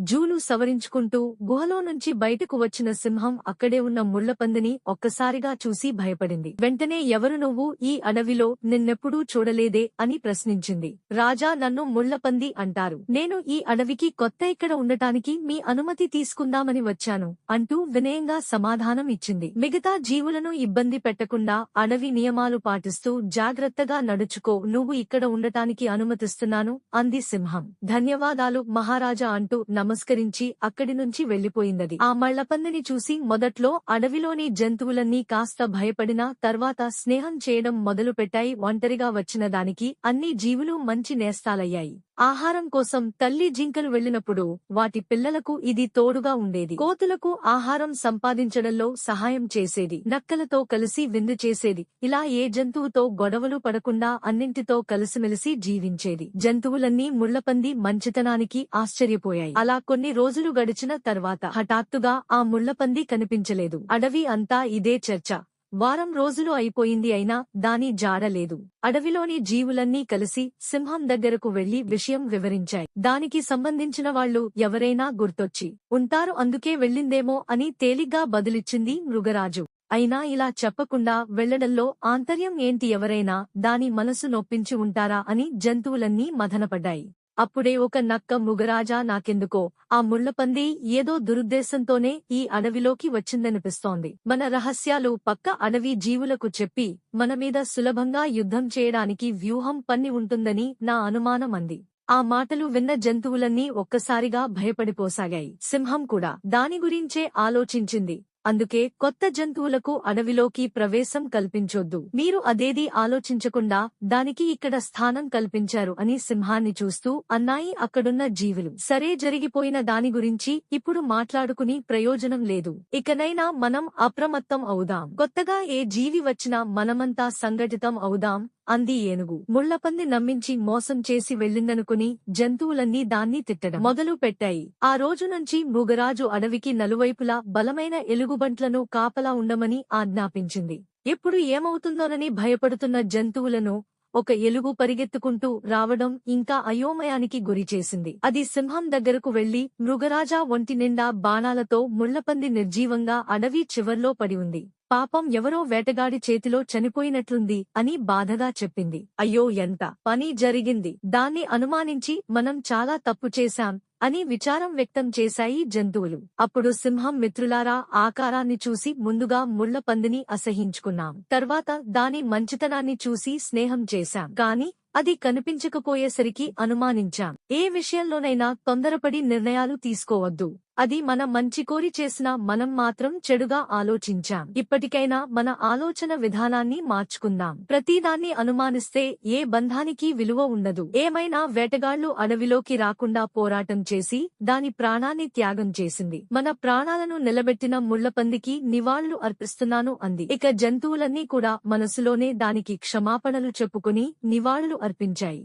జూలు సవరించుకుంటూ గుహలో నుంచి బయటకు వచ్చిన సింహం అక్కడే ఉన్న ముళ్ళపందిని ఒక్కసారిగా చూసి భయపడింది. వెంటనే ఎవరు నువ్వు? ఈ అడవిలో నిన్నెప్పుడూ చూడలేదే అని ప్రశ్నించింది. రాజా నన్ను ముళ్ళపంది అంటారు. నేను ఈ అడవికి కొత్త ఇక్కడ ఉండటానికి మీ అనుమతి తీసుకుందామని వచ్చాను అంటూ వినయంగా సమాధానం ఇచ్చింది. మిగతా జీవులను ఇబ్బంది పెట్టకుండా అడవి నియమాలు పాటిస్తూ జాగ్రత్తగా నడుచుకో నువ్వు ఇక్కడ ఉండటానికి అనుమతిస్తున్నాను అంది సింహం. ధన్యవాదాలు మహారాజా అంటూ నమస్కరించి అక్కడి నుంచి వెళ్ళిపోయిందది ఆ మళ్ళపందిని చూసి మొదట్లో అడవిలోని జంతువులన్నీ కాస్త భయపడినా తర్వాత స్నేహం చేయడం మొదలుపెట్టాయి. ఒంటరిగా వచ్చిన దానికి అన్ని జీవులు మంచి నేస్తాలయ్యాయి. ఆహారం కోసం తల్లి జింకలు వెళ్ళినప్పుడు వాటి పిల్లలకు ఇది తోడుగా ఉండేది. కోతులకు ఆహారం సంపాదించడంలో సహాయం చేసేది. నక్కలతో కలిసి విందు చేసేది. ఇలా ఏ జంతువుతో గొడవలు పడకుండా అన్నింటితో కలిసిమెలిసి జీవించేది. జంతువులన్నీ ముళ్ళపంది మంచితనానికి ఆశ్చర్యపోయాయి. అలా కొన్ని రోజులు గడిచిన తర్వాత హఠాత్తుగా ఆ ముళ్ళపంది కనిపించలేదు. అడవి అంతా ఇదే చర్చ. వారం రోజులు అయిపోయింది అయినా దాని జాడలేదు అడవిలోని జీవులన్నీ కలిసి సింహం దగ్గరకు వెళ్ళి విషయం వివరించాయి. దానికి సంబంధించిన వాళ్ళు ఎవరైనా గుర్తొచ్చి ఉంటారు అందుకే వెళ్ళిందేమో అని తేలిగ్గా బదులిచ్చింది మృగరాజు. అయినా ఇలా చెప్పకుండా వెళ్ళడంలో ఆంతర్యం ఏంటి ఎవరైనా దాని మనసు నొప్పించి ఉంటారా అని జంతువులన్నీ మదనపడ్డాయి అప్పుడే ఒక నక్క ముగరాజా నాకెందుకో ఆ ముళ్ళపంది ఏదో దురుద్దేశంతోనే ఈ అడవిలోకి వచ్చిందనిపిస్తోంది. మన రహస్యాలు పక్క అడవి జీవులకు చెప్పి మన మీద సులభంగా యుద్ధం చేయడానికి వ్యూహం పన్ని ఉంటుందని నా అనుమానం అంది. ఆ మాటలు విన్న జంతువులన్నీ ఒక్కసారిగా భయపడిపోసాగాయి. సింహం కూడా దాని గురించే ఆలోచించింది. అందుకే కొత్త జంతువులకు అడవిలోకి ప్రవేశం కల్పించొద్దు. మీరు అదేది ఆలోచించకుండా దానికి ఇక్కడ స్థానం కల్పించారు అని సింహాన్ని చూస్తూ అన్నాయి అక్కడున్న జీవులు. సరే జరిగిపోయిన దాని గురించి ఇప్పుడు మాట్లాడుకుని ప్రయోజనం లేదు. ఇకనైనా మనం అప్రమత్తం అవుదాం. కొత్తగా ఏ జీవి వచ్చినా మనమంతా సంఘటితం అవుదాం. అంది ఏనుగు. ముళ్ళపంది నమ్మించి మోసం చేసి వెళ్ళిందనుకుని జంతువులన్నీ దాన్ని తిట్టడం మొదలు పెట్టాయి. ఆ రోజు నుంచి మృగరాజు అడవికి నలువైపులా బలమైన ఎలుగుబంట్లను కాపలా ఉండమని ఆజ్ఞాపించింది. ఎప్పుడు ఏమవుతుందోనని భయపడుతున్న జంతువులను ఒక ఎలుగు పరిగెత్తుకుంటూ రావడం ఇంకా అయోమయానికి గురిచేసింది అది సింహం దగ్గరకు వెళ్ళి మృగరాజా ఒంటి నిండా బాణాలతో ముళ్ళపంది నిర్జీవంగా అడవి చివర్లో పడి ఉంది. పాపం ఎవరో వేటగాడి చేతిలో చనిపోయినట్లుంది అని బాధగా చెప్పింది. అయ్యో ఎంత పని జరిగింది. దాన్ని అనుమానించి మనం చాలా తప్పు చేశాం. అని విచారం వ్యక్తం చేశాయి జంతువులు. అప్పుడు సింహం మిత్రులారా ఆకారాన్ని చూసి ముందుగా ముళ్ళ పందిని అసహించుకున్నాం. తర్వాత దాని మంచితనాన్ని చూసి స్నేహం చేశాం. కాని అది కనిపించకపోయేసరికి అనుమానించాం. ఏ విషయంలోనైనా తొందరపడి నిర్ణయాలు తీసుకోవద్దు. అది మన మంచి కోరి చేసిన మనం మాత్రం చెడుగా ఆలోచించాం. ఇప్పటికైనా మన ఆలోచన విధానాన్ని మార్చుకుందాం. ప్రతిదాన్ని అనుమానిస్తే ఏ బంధానికి విలువ ఉండదు. ఏమైనా వేటగాళ్ళు అడవిలోకి రాకుండా పోరాటం చేసి దాని ప్రాణాన్ని త్యాగం చేసింది. మన ప్రాణాలను నిలబెట్టిన ముళ్ళపందికి నివాళులు అర్పిస్తున్నాను అంది. ఇక జంతువులన్నీ కూడా మనసులోనే దానికి క్షమాపణలు చెప్పుకుని నివాళులు అర్పించాయి.